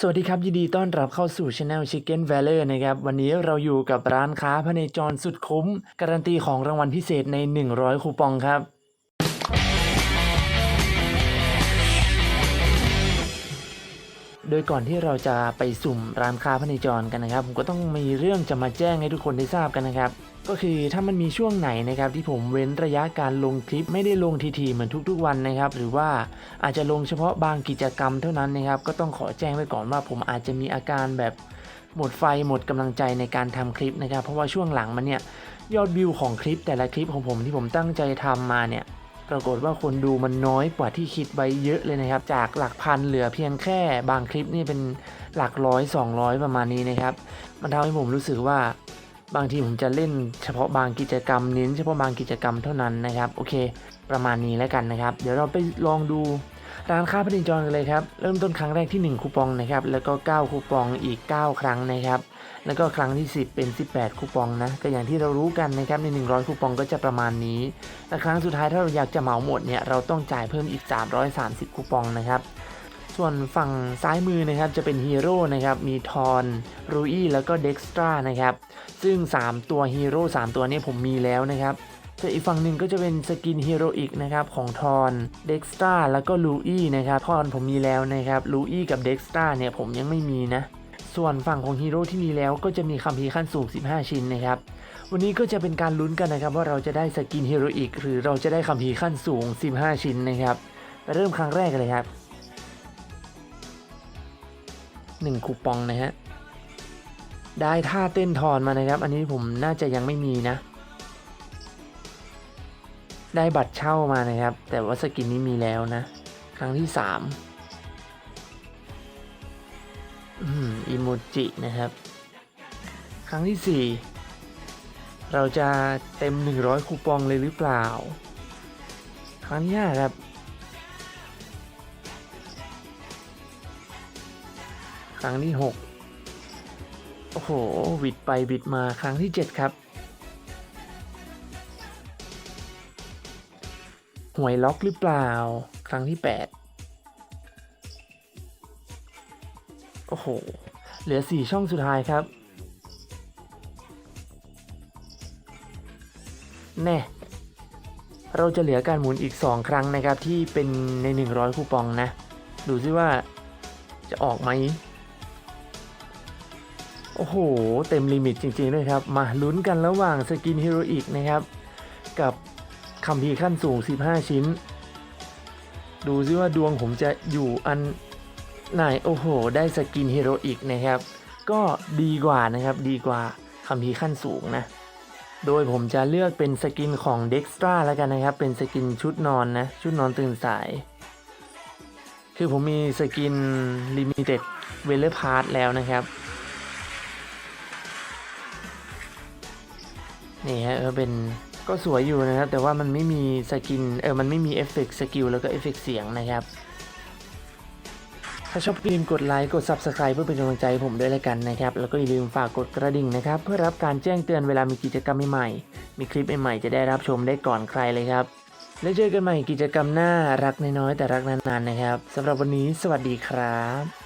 สวัสดีครับ ยินดีต้อนรับเข้าสู่ Channel Chicken Valley นะครับ วันนี้เราอยู่กับร้านค้าพเนจรสุดคุ้ม การันตีของรางวัลพิเศษใน 100 คูปองครับ โดยก่อนที่เราจะไปสุ่มร้านค้าพเนจรกันนะครับ ผมก็ต้องมีเรื่องจะมาแจ้งให้ทุกคนได้ทราบกันนะครับ ก็คือถ้ามันมีช่วงไหนนะครับที่ผมเว้นระยะการลงคลิปไม่ได้ลงทีๆเหมือนทุกๆวันนะครับ หรือว่าอาจจะลงเฉพาะบางกิจกรรมเท่านั้นนะครับ ก็ต้องขอแจ้งไว้ก่อนว่าผมอาจจะมีอาการแบบหมดไฟหมดกำลังใจในการทำคลิปนะครับ เพราะว่าช่วงหลังมันเนี่ยยอดวิวของคลิปแต่ละคลิปของผมที่ผมตั้งใจทำมาเนี่ย ปรากฏว่าคนดูมันน้อยกว่าที่คิดไว้เยอะเลยนะครับ จากหลักพันเหลือเพียงแค่บางคลิปนี่เป็นหลักร้อย 200 ประมาณนี้นะครับ มันทำให้ผมรู้สึกว่าบางทีผมจะเล่นเฉพาะบางกิจกรรมเน้นเฉพาะบางกิจกรรมเท่านั้นนะครับ โอเค ประมาณนี้แล้วกันนะครับ เดี๋ยวเราไปลองดู ร้านค้าพนิจรกันเลยครับ เริ่มต้นครั้งแรกที่ 1 คูปองนะครับ แล้วก็ 9 คูปองอีก 9 ครั้งนะครับ แล้วก็ครั้งที่ 10 เป็น 18 คูปองนะก็อย่างที่เรารู้กันนะครับ ใน 100 คูปองก็จะประมาณนี้และครั้งสุดท้ายถ้าเราอยากจะเหมาหมดเนี่ย เราต้องจ่ายเพิ่มอีก 330 คูปองนะครับ ส่วนฝั่งซ้ายมือนะครับจะเป็นฮีโร่นะครับ มีทอนรูอี้แล้วก็เด็กสตรานะครับ ซึ่ง 3 ตัวฮีโร่3ตัวนี้ผมมีแล้วนะครับ ส่วนอีกฝั่งหนึ่งก็จะเป็นสกินฮีโร่อีกนะครับของทอนเด็กสตราแล้วก็ลูอี้นะครับทอนผมมีแล้วนะครับลูอี้กับเด็กสตราเนี่ยผมยังไม่มีนะ ส่วนฝั่งของฮีโร่ที่มีแล้วก็จะมีคัมภีร์ขั้นสูง 15 ชิ้นนะครับวันนี้ก็จะเป็นการลุ้นกันนะครับว่าเราจะได้สกินฮีโร่อีกหรือเราจะได้คัมภีร์ขั้นสูง 15 ชิ้นนะครับไปเริ่มครั้งแรกเลยครับ1คูปองนะฮะได้ท่าเต้นทอนมานะครับ อันนี้ผมน่าจะยังไม่มีนะ ได้บัตรเช่ามานะครับ แต่ว่าสกินนี้มีแล้วนะ ครั้งที่สามอิโมจินะครับ ครั้งที่สี่เราจะเต็ม 100 คูปองเลยหรือเปล่า ครั้งที่ห้าครับ ครั้งที่หกโอ้โหบิดไปบิดมาครั้งที่เจ็ดครับ หวยล็อกหรือเปล่า ครั้งที่แปดโอ้โห เหลือสี่ช่องสุดท้ายครับ แน่ เราจะเหลือการหมุนอีก 2 ครั้งนะครับที่เป็นใน 100 คูปองนะ ดูซิว่าจะออกไหม โอ้โห เต็มลิมิตจริงๆด้วยครับ มาลุ้นกันระหว่างสกินฮีโรอีกนะครับ กับ คัมภีขั้นสูง 15 ชิ้น ดูซิว่าดวงผมจะอยู่อันไหนโอ้โห ได้สกินฮีโรอีกนะครับ ก็ดีกว่านะครับดีกว่าคัมภีขั้นสูงนะ โดยผมจะเลือกเป็นสกินของเด็กสตราแล้วกันนะครับ เป็นสกินชุดนอนนะ ชุดนอนตื่นสาย คือผมมีสกินลิมิเต็ดเวลเลอร์พาร์แล้วนะครับนี่ฮะก็เป็น ก็สวยอยู่นะครับ แต่ว่ามันไม่มีสกินเออมันไม่มีเอฟเฟกสกิลแล้วก็เอฟเฟกเสียงนะครับ ถ้าชอบอย่าลืมกดไลค์กด Subscribe เพื่อเป็นกำลังใจผมด้วยแล้วกันนะครับ แล้วก็อย่าลืมฝากกดกระดิ่งนะครับ เพื่อรับการแจ้งเตือนเวลามีกิจกรรมใหม่ๆมีคลิปใหม่ๆจะได้รับชมได้ก่อนใครเลยครับ แล้วเจอกันใหม่กิจกรรมหน้ารักน้อยๆแต่รักนานๆนะครับสำหรับวันนี้สวัสดีครับ